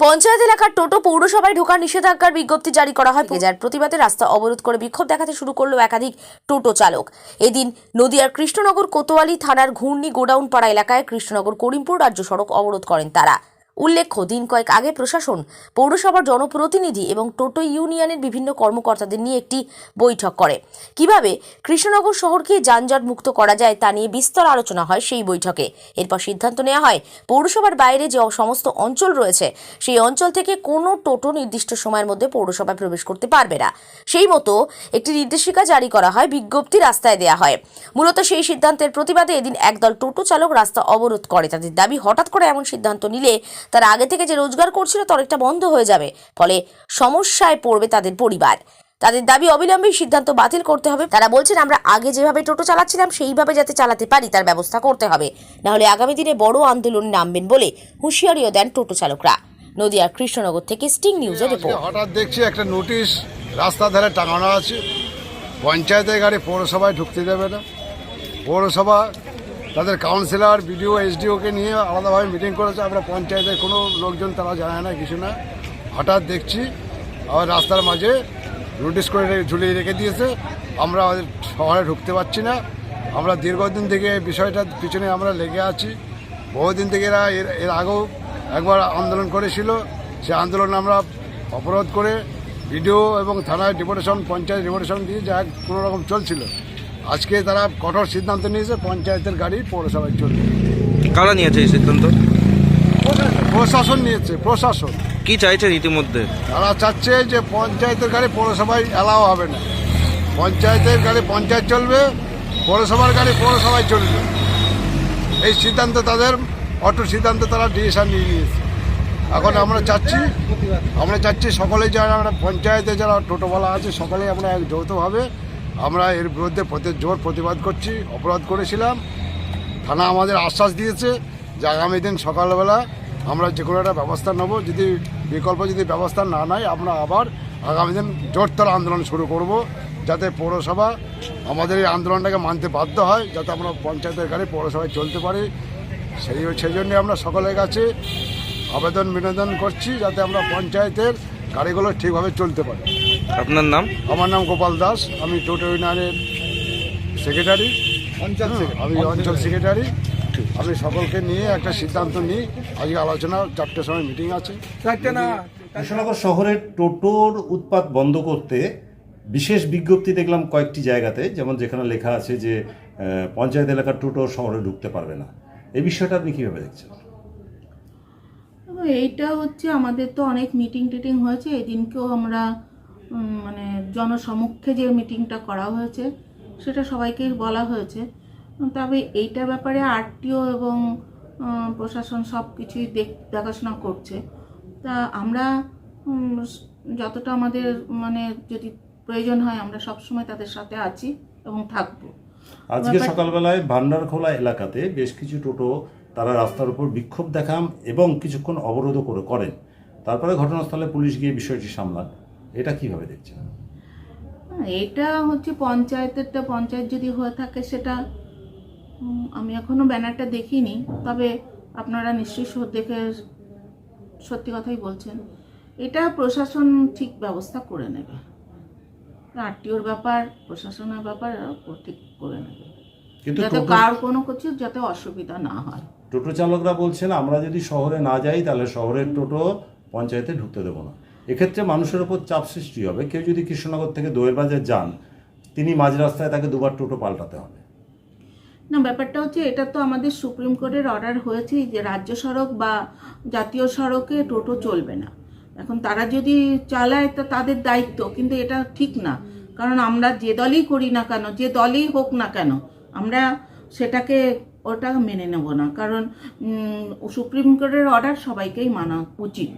পঞ্চায়েত এলাকার টোটো পৌরসভায় ঢোকার নিষেধাজ্ঞার বিজ্ঞপ্তি জারি করা হয় যার প্রতিবাদে রাস্তা অবরোধ করে বিক্ষোভ দেখাতে শুরু করল একাধিক টোটো চালক। এদিন নদিয়ার কৃষ্ণনগর কোতোয়ালি থানার ঘূর্ণি গোডাউন পাড়া এলাকায় কৃষ্ণনগর করিমপুর রাজ্য সড়ক অবরোধ করেন তারা। উল্লেখ্য, দিন কয়েক আগে প্রশাসন, পৌরসভার জনপ্রতিনিধি এবং টোটো ইউনিয়নের বিভিন্ন কর্মকর্তাদের নিয়ে একটি বৈঠক করে। কীভাবে কৃষ্ণনগর শহরকে যানজট মুক্ত করা যায় তা নিয়ে বিস্তর আলোচনা হয় সেই বৈঠকে। এরপর সিদ্ধান্ত নেওয়া হয়, পৌরসভার বাইরে যে সমস্ত অঞ্চল রয়েছে, সেই অঞ্চল থেকে কোনো টোটো নির্দিষ্ট সময়ের মধ্যে পৌরসভায় প্রবেশ করতে পারবে না। সেই মতো একটি নির্দেশিকা জারি করা হয়, বিজ্ঞপ্তি রাস্তায় দেওয়া হয়। মূলত সেই সিদ্ধান্তের প্রতিবাদে এদিন একদল টোটো চালক রাস্তা অবরোধ করে। তাদের দাবি, হঠাৎ করে এমন সিদ্ধান্ত নিলে তারা আগে থেকে যে রোজগার করছিল তার একটা বন্ধ হয়ে যাবে ফলে সমস্যায় পড়বে তাদের পরিবার। তাদের দাবি অবিলম্বে সিদ্ধান্ত বাতিল করতে হবে। তারা বলছেন আমরা আগে যেভাবে টোটো চালাচ্ছিলাম সেইভাবে যাতে চালাতে পারি তার ব্যবস্থা করতে হবে। নাহলে আগামী দিনে বড় আন্দোলনে নামবেন বলে হুঁশিয়ারিও দেন টোটো চালকরা। নদিয়ার কৃষ্ণনগর থেকে স্টিং নিউজের রিপোর্ট। হঠাৎ দেখছি একটা নোটিশ রাস্তার ধারে টাঙানো আছে। পঞ্চায়েতের গাড়ি পৌরসভায় ঢুকতে দেবে না। পৌরসভা তাদের কাউন্সিলর বিডিও এসডিওকে নিয়ে আলাদাভাবে মিটিং করেছে। আমরা পঞ্চায়েতের কোনো লোকজন তারা জানে না, কিছু না। হঠাৎ দেখছি, আবার রাস্তার মাঝে নোটিশ করে ঝুলিয়ে রেখে দিয়েছে। আমরা শহরে ঢুকতে পারছি না। আমরা দীর্ঘদিন থেকে এই বিষয়টার পিছনে আমরা লেগে আছি। বহুদিন থেকে এরা এর এর আগেও একবার আন্দোলন করেছিল। সে আন্দোলন আমরা অবরোধ করে বিডিও এবং থানায় ডেপুটেশন পঞ্চায়েত ডেপুটেশন দিয়ে যা কোনো রকম চলছিল। আজকে তারা কঠোর সিদ্ধান্ত নিয়েছে পঞ্চায়েতের গাড়ি পৌরসভায় চলবে। কারা নিয়েছে এই সিদ্ধান্ত? প্রশাসন নিয়েছে প্রশাসন। কি চাইছেন ইতিমধ্যে? তারা চাচ্ছে যে পঞ্চায়েতের গাড়ি পৌরসভায় অ্যালাও হবে না। পঞ্চায়েতের গাড়ি পঞ্চায়েত চলবে পৌরসভার গাড়ি পৌরসভায় চলবে। এই সিদ্ধান্ত তাদের অটো সিদ্ধান্ত তারা ডিসিশন নিয়ে নিয়েছে। এখন আমরা চাচ্ছি আমরা চাচ্ছি সকলে যারা আমরা পঞ্চায়েতে যারা টোটোওয়ালা আছে সকলেই আমরা এক যৌথভাবে আমরা এর বিরুদ্ধে জোর প্রতিবাদ করছি, অপরাধ করেছিলাম। থানা আমাদের আশ্বাস দিয়েছে যে আগামী দিন সকালবেলা আমরা যে কোনো একটা ব্যবস্থা নেব। যদি বিকল্প যদি ব্যবস্থা না নেয়, আমরা আবার আগামী দিন জোরতর আন্দোলন শুরু করব, যাতে পৌরসভা আমাদের এই আন্দোলনটাকে মানতে বাধ্য হয়, যাতে আমরা পঞ্চায়েতের গাড়ি পৌরসভায় চলতে পারি। সেই সেই জন্য আমরা সকলের কাছে আবেদন, বিনোদন করছি, যাতে আমরা পঞ্চায়েতের গাড়িগুলো ঠিকভাবে চলতে পারি। আপনার নাম? আমার নাম গোপাল দাস আমি টোটো ইউনিয়নের সেক্রেটারি আমি অঞ্চল সেক্রেটারি আমি সকলকে নিয়ে একটা সিদ্ধান্ত নিই। আজকে আলোচনা চারটের সময় মিটিং আছে। কৃষ্ণনগর শহরের টোটোর উৎপাত বন্ধ করতে বিশেষ বিজ্ঞপ্তি দেখলাম কয়েকটি জায়গাতে যেমন যেখানে লেখা আছে যে পঞ্চায়েত এলাকার টোটো শহরে ঢুকতে পারবে না। এই বিষয়টা আপনি কীভাবে দেখছেন? এইটা হচ্ছে আমাদের তো অনেক মিটিং টিটিং হয়েছে। এদিনকেও আমরা মানে জনসমক্ষে যে মিটিংটা করা হয়েছে সেটা সবাইকে বলা হয়েছে। তবে এইটা ব্যাপারে আরটিও এবং প্রশাসন সব কিছুই দেখ দেখাশোনা করছে। তা আমরা যতটা আমাদের মানে যদি প্রয়োজন হয় আমরা সবসময় তাদের সাথে আছি এবং থাকব। আজকে সকালবেলায় ভান্ডারখোলা এলাকাতে বেশ কিছু টোটো তারা রাস্তার উপর বিক্ষোভ দেখান এবং কিছুক্ষণ অবরোধও করে করেন। তারপরে ঘটনাস্থলে পুলিশ গিয়ে বিষয়টি সামলান। এটা কীভাবে দেখছেন? হ্যাঁ, এটা হচ্ছে পঞ্চায়েতেরটা পঞ্চায়েত যদি হয়ে থাকে সেটা আমি এখনও ব্যানারটা দেখিনি তবে আপনারা নিশ্চয়ই দেখে সত্যি কথাই বলছেন। এটা প্রশাসন ঠিক ব্যবস্থা করে নেবে। আরটিওর ব্যাপার প্রশাসনের ব্যাপার ঠিক করে নেবে। কিন্তু যাতে কার কোনো কিছু যাতে অসুবিধা না হয়। টোটো চালকরা বলছেন আমরা যদি শহরে না যাই তাহলে শহরের টোটো পঞ্চায়েতে ঢুকতে দেবো না। এক্ষেত্রে মানুষের ওপর চাপ সৃষ্টি হবে। কেউ যদি কৃষ্ণনগর থেকে দোয়ের বাজার যান, তিনি মাঝ রাস্তায় তাকে দুবার টোটো পাল্টাতে হবে। না, ব্যাপারটা হচ্ছে এটা তো আমাদের সুপ্রিম কোর্টের অর্ডার হয়েছেই যে রাজ্য সড়ক বা জাতীয় সড়কে টোটো চলবে না। এখন তারা যদি চালায়, তা তাদের দায়িত্ব, কিন্তু এটা ঠিক না। কারণ আমরা যে দলই করি না কেন, যে দলই হোক না কেন, আমরা সেটাকে ওটা মেনে নেব না। কারণ সুপ্রিম কোর্টের অর্ডার সবাইকেই মানা উচিত।